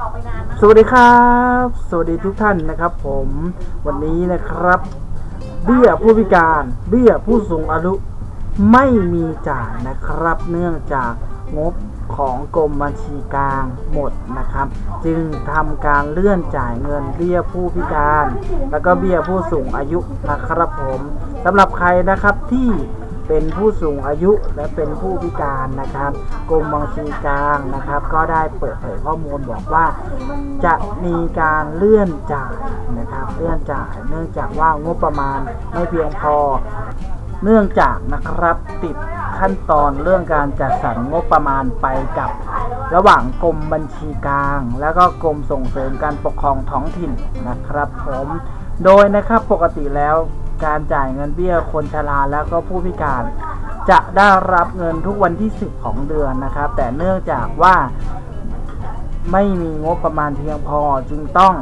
ออไปนานนะสวัสดีครับ สวัสดีทุกท่านนะครับ ผมวันนี้นะครับเบี้ยผู้พิการเบี้ยผู้สูงอายุไม่มีจ่ายนะครับ เนื่องจากงบของกรมบัญชีกลางหมดนะครับ จึงทำการเลื่อนจ่ายเงินเบี้ยผู้พิการ แล้วก็เบี้ยผู้สูงอายุนะครับผมสำหรับใครนะครับที่ เป็นผู้สูงอายุและเป็นผู้พิการนะครับกรมบัญชีกลางนะครับ ก็ได้เปิดเผยข้อมูลบอกว่าจะมีการเลื่อนจ่ายนะครับเลื่อนจ่ายเนื่องจากว่างบประมาณไม่เพียงพอ เนื่องจากนะครับติดขั้นตอนเรื่องการจัดสรรงบประมาณไปกับ ระหว่างกรมบัญชีกลาง แล้วก็กรมส่งเสริมการปกครองท้องถิ่นนะครับ ผม โดยนะครับปกติแล้ว การจ่ายเงินเบี้ยคนชราแล้วก็ผู้พิการ จะได้รับเงินทุกวันที่ 10 ของเดือนนะครับ แต่เนื่องจากว่าไม่มีงบประมาณเพียงพอจึงต้อง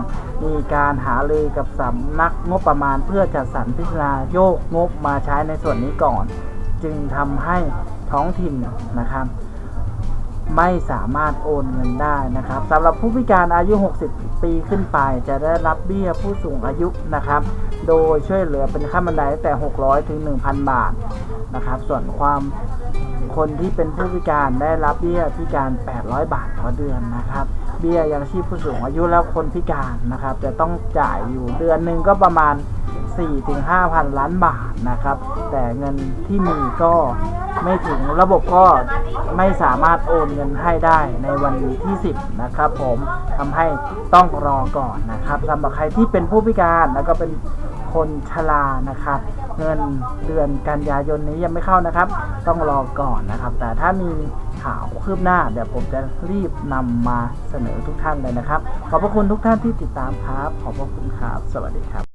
มีการหารือกับสำนักงบประมาณเพื่อจัดสรรพิจารณาโยกงบมาใช้ในส่วนนี้ก่อน จึงทำให้ท้องถิ่นนะครับ ไม่สามารถโอนเงินได้นะครับสำหรับผู้พิการอายุ 60 ปีขึ้นไป จะได้รับเบี้ยผู้สูงอายุนะครับ โดยช่วยเหลือเป็นขั้นบันไดตั้งแต่ 600 ถึง 1,000 บาทนะครับ ส่วนความคนที่เป็นผู้พิการได้รับเบี้ยพิการ 800 บาทต่อเดือนนะครับ เบี้ยยังชีพผู้สูงอายุแล้วคนพิการนะครับ จะต้องจ่ายอยู่เดือนหนึ่งก็ประมาณ 4-5,000ล้านบาทนะครับ แต่เงินที่มีก็ไม่ถึงระบบก็ไม่สามารถโอนเงินให้ได้ในวันที่ 10 นะครับ ผมทำให้ต้องรอก่อนนะครับสำหรับใครที่เป็นผู้พิการแล้วก็เป็นคนชรานะครับ เงินเดือนกันยายนนี้ยังไม่เข้านะครับ ต้องรอก่อนนะครับ แต่ถ้ามีข่าวคืบหน้า เดี๋ยวผมจะรีบนำมาเสนอทุกท่านเลยนะครับ ขอบพระคุณทุกท่านที่ติดตามครับ ขอบพระคุณครับ สวัสดีครับ